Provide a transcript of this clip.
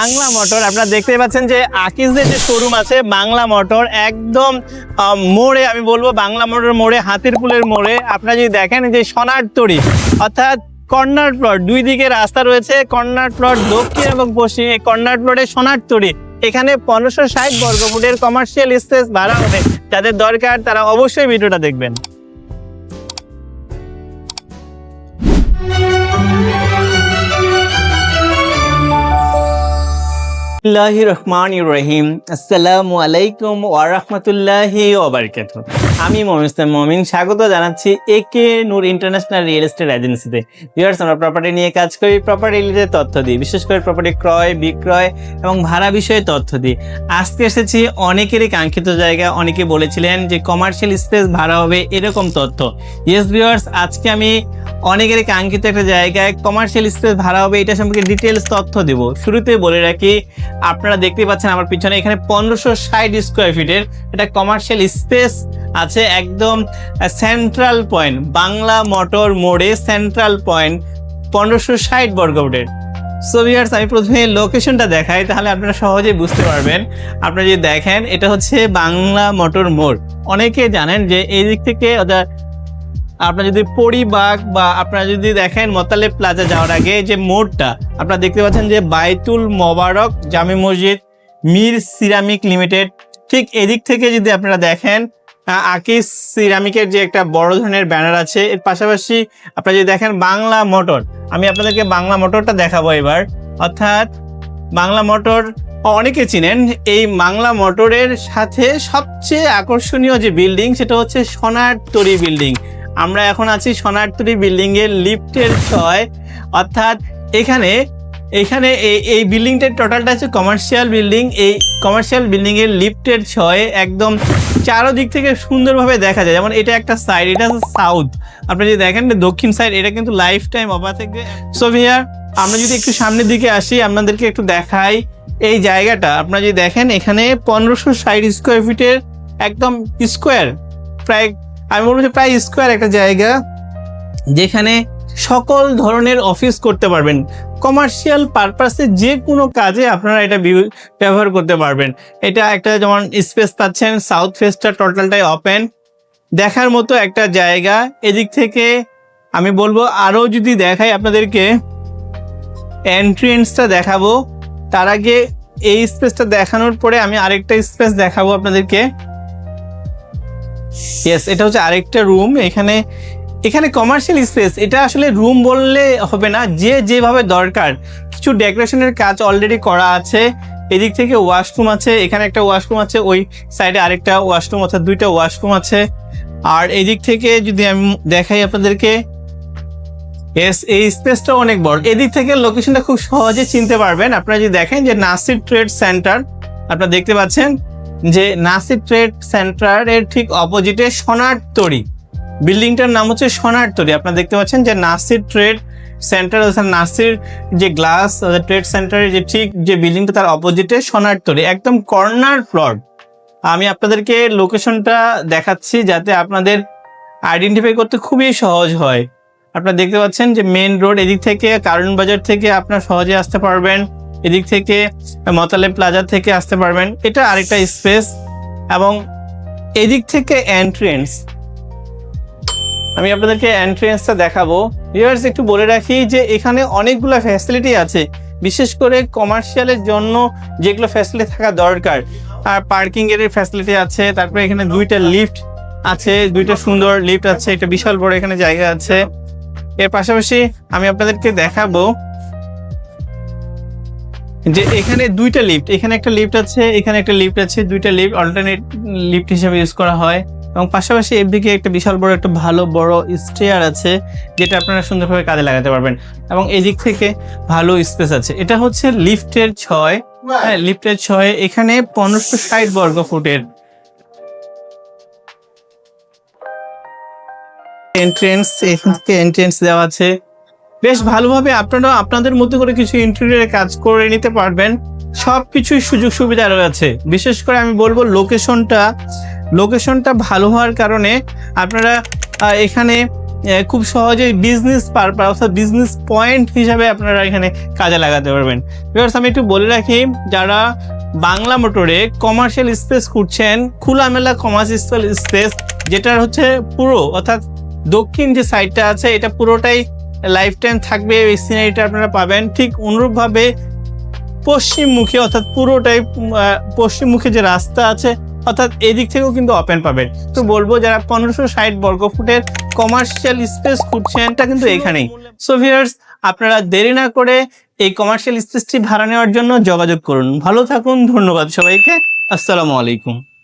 Bangla motor, আপনারা দেখতে পাচ্ছেন যে আকিজদের যে শোরুম আছে, বাংলা মোটর একদম মোড়ে, আমি বলব বাংলা মোটর মোড়ে হাতির পুলের মোড়ে। আপনারা যদি দেখেন যে সোনার তরি, অর্থাৎ কর্নার প্লট দুই দিকে রাস্তা রয়েছে, কর্নার প্লট দক্ষিণ এবং পশ্চিম, এই কর্নার প্লটে সোনার তরি। এখানে পনেরোশো ষাট বর্গফুটের কমার্শিয়াল স্পেস ভাড়া হবে। যাদের দরকার, তারা অবশ্যই ভিডিওটা দেখবেন। বিসমিল্লাহি রহমান রহিম। আসসালামু আলাইকুম ওয়া রাহমাতুল্লাহি ওয়া আমি ইসলাম মমিন, স্বাগত জানাচ্ছি A K Noor international real estate এজেন্সিতে। ভিউয়ার্স, আমরা প্রপার্টি নিয়ে কাজ করি প্রপার্টি রিলেটেড তথ্য দিই, বিশেষ করে প্রপার্টি ক্রয়, বিক্রয় এবং ভাড়া বিষয়ে তথ্য দিই। আজকে এসেছি অনেকেরই কাঙ্ক্ষিত জায়গা অনেকে বলেছিলেন যে কমার্শিয়াল স্পেস ভাড়া হবে এরকম তথ্য। ইয়েস ভিউয়ার্স আজকে আমি অনেকেরই কাঙ্ক্ষিত একটা জায়গায় কমার্শিয়াল স্পেস ভাড়া হবে, এটা সম্পর্কে ডিটেলস তথ্য দেব। শুরুতে বলে রাখি, আপনারা দেখতে পাচ্ছেন আমার পিছনে এখানে পনেরোশো ষাট স্কোয়ার ফিটের এটা কমার্শিয়াল স্পেস আছে, একদম সেন্ট্রাল পয়েন্ট বাংলা মোটর মোড়ে সেন্ট্রাল পয়েন্ট পনেরোশো ষাট বর্গফুটের সো ভিউয়ার্স আমি প্রথমে লোকেশনটা দেখাই, তাহলে আপনারা সহজেই বুঝতে পারবেন। আপনারা যদি দেখেন, এটা হচ্ছে বাংলা মোটর মোড়। অনেকে জানেন যে এই দিক থেকে অর্থাৎ আপনার যদি পরিবাগ বা আপনারা যদি দেখেন মোতালেব প্লাজা যাওয়ার আগে যে মোড়টা, আপনারা দেখতে পাচ্ছেন যে বাইতুল মোবারক জামি মসজিদ, মির সিরামিক লিমিটেড। ঠিক এদিক থেকে যদি আপনারা দেখেন আকিস সিরামিকের যে একটা বড় ধরনের ব্যানার আছে, এর পাশাপাশি আপনারা যদি দেখেন বাংলা মোটর, আমি আপনাদেরকে বাংলা মোটরটা দেখাবো এবার। অর্থাৎ বাংলা মোটর, অনেকে চিনেন, এই বাংলা মোটরের সাথে সবচেয়ে আকর্ষণীয় যে বিল্ডিং, সেটা হচ্ছে সোনার তরি বিল্ডিং। আমরা এখন আছি সোনারতরি বিল্ডিং এর লিফটের ছয়। অর্থাৎ এখানে এখানে এই এই বিল্ডিংটার টোটালটা হচ্ছে কমার্শিয়াল বিল্ডিং এই কমার্শিয়াল বিল্ডিং এর লিফটের ছয় একদম চারোদিক থেকে সুন্দরভাবে দেখা যায়। যেমন এটা একটা সাইড এটা সাউথ আপনি যদি দেখেন দক্ষিণ সাইড এটা কিন্তু লাইফ টাইম অবা থেকে সো ভিয়ার আমরা যদি একটু সামনের দিকে আসি, আপনাদেরকে একটু দেখাই এই জায়গাটা। আপনারা যদি দেখেন, এখানে পনেরোশো ষাট স্কোয়ার ফিটের একদম স্কোয়ার প্রায় আমি বলব যে প্রায় স্কোয়ার একটা জায়গা যেখানে সকল ধরনের অফিস করতে পারবেন। কমার্শিয়াল পারপাসে যে কোনো কাজে আপনারা এটা ব্যবহার করতে পারবেন। এটা একটা যেমন স্পেস পাচ্ছেন সাউথ ফেসটা টোটালটাই ওপেন দেখার মতো একটা জায়গা। এদিক থেকে আমি বলব আরও যদি দেখাই আপনাদেরকে এন্ট্রেন্সটা দেখাবো। তার আগে এই স্পেসটা দেখানোর পরে আমি আরেকটা স্পেস দেখাবো আপনাদেরকে। ইয়েস এটা হচ্ছে আরেকটা রুম এখানে এখানে কমার্শিয়াল স্পেস এটা আসলে রুম বললে হবে না, যে যেভাবে দরকার। কিছু ডেকোরেশনের কাজ অলরেডি করা আছে, এদিক থেকে ওয়াশরুম আছে, এখানে একটা ওয়াশরুম আছে, ওই সাইডে আরেকটা ওয়াশরুম অর্থাৎ দুইটা ওয়াশরুম আছে। আর এদিক থেকে যদি আমি দেখাই আপনাদেরকে এস এই স্পেসটা অনেক বড়। এদিক থেকে লোকেশনটা খুব সহজে চিনতে পারবেন। আপনারা যদি দেখেন যে নাসির ট্রেড সেন্টার আপনারা দেখতে পাচ্ছেন যে নাসির ট্রেড সেন্টারের ঠিক অপোজিটে সোনার তরি বিল্ডিংটার নাম হচ্ছে সোনার তরি আপনারা দেখতে পাচ্ছেন যে নাসির ট্রেড সেন্টার, অর্থাৎ নাসির যে গ্লাস ট্রেড সেন্টারের যে ঠিক যে বিল্ডিংটা তার অপোজিটে সোনার তরি একদম কর্নার ফ্লোর আমি আপনাদেরকে লোকেশনটা দেখাচ্ছি যাতে আপনাদের আইডেন্টিফাই করতে খুবই সহজ হয়। আপনারা দেখতে পাচ্ছেন যে মেন রোড এদিক থেকে, কারণ বাজার থেকে আপনারা সহজে আসতে পারবেন। এদিক থেকে মতালে প্লাজা থেকে আসতে পারবেন। এটা আরেকটা স্পেস এবং এদিক থেকে এন্ট্রেন্স আমি আপনাদেরকে এন্ট্রেন্সটা দেখাবো। ভিউয়ার্স একটু বলে রাখি যে এখানে অনেকগুলো ফ্যাসিলিটি আছে। বিশেষ করে কমার্শিয়ালের জন্য যেগুলো ফ্যাসিলিটি থাকা দরকার। আর পার্কিং এর ফ্যাসিলিটি আছে, তারপরে এখানে দুইটা লিফট আছে, দুইটা সুন্দর লিফট আছে, একটা বিশাল বড় এখানে জায়গা আছে। এর পাশাপাশি আমি আপনাদেরকে দেখাবো যে এখানে দুইটা লিফট এখানে একটা লিফট আছে এখানে একটা লিফট আছে দুইটা লিফট অল্টারনেট লিফট হিসেবে ইউজ করা হয়। এবং পাশাপাশি এর দিকে একটা বিশাল বড় একটা ভালো বড় স্টেয়ার আছে যেটা আপনারা সুন্দরভাবে কাজে লাগাতে পারবেন। এবং এদিক থেকে ভালো স্পেস আছে। এটা হচ্ছে লিফটের ছয়। হ্যাঁ লিফটের ছয় এখানে পনেরোশো ষাট বর্গ ফুটের এন্ট্রেন্স এখান থেকে এন্ট্রেন্স দেওয়া আছে। বেশ ভালোভাবে আপনারা আপনাদের মতো করে কিছু ইন্টেরিয়রের কাজ করে নিতে পারবেন। সব কিছুই সুযোগ সুবিধা রয়েছে। বিশেষ করে আমি বলব লোকেশনটা লোকেশনটা ভালো হওয়ার কারণে আপনারা এখানে খুব সহজেই বিজনেস পারপাস অর্থাৎ বিজনেস পয়েন্ট হিসাবে আপনারা এখানে কাজে লাগাতে পারবেন। ভিউয়ার্স আমি একটু বলে রাখি, যারা বাংলা মোটরে কমার্শিয়াল স্পেস খুঁজছেন, খোলামেলা কমার্শিয়াল স্পেস যেটার হচ্ছে পুরো, অর্থাৎ দক্ষিণ যে সাইডটা আছে, এটা পুরোটাই লাইফ টাইম থাকবে এই সিনারিটা আপনারা পাবেন। ঠিক অনুরূপভাবে পশ্চিম মুখে অর্থাৎ পুরোটাই উম, আহ, পশ্চিম মুখে যে রাস্তা আছে অর্থাৎ এদিক থেকেও কিন্তু ওপেন পাবেন। তো বলব যারা পনেরোশো ষাট বর্গ ফুটের কমার্শিয়াল স্পেস খুঁজছেন এটা কিন্তু এখানেই। সো ভিউয়ার্স আপনারা দেরি না করে এই কমার্শিয়াল স্পেসটি ভাড়া নেওয়ার জন্য যোগাযোগ করুন। ভালো থাকুন ধন্যবাদ সবাইকে। আসসালামু আলাইকুম।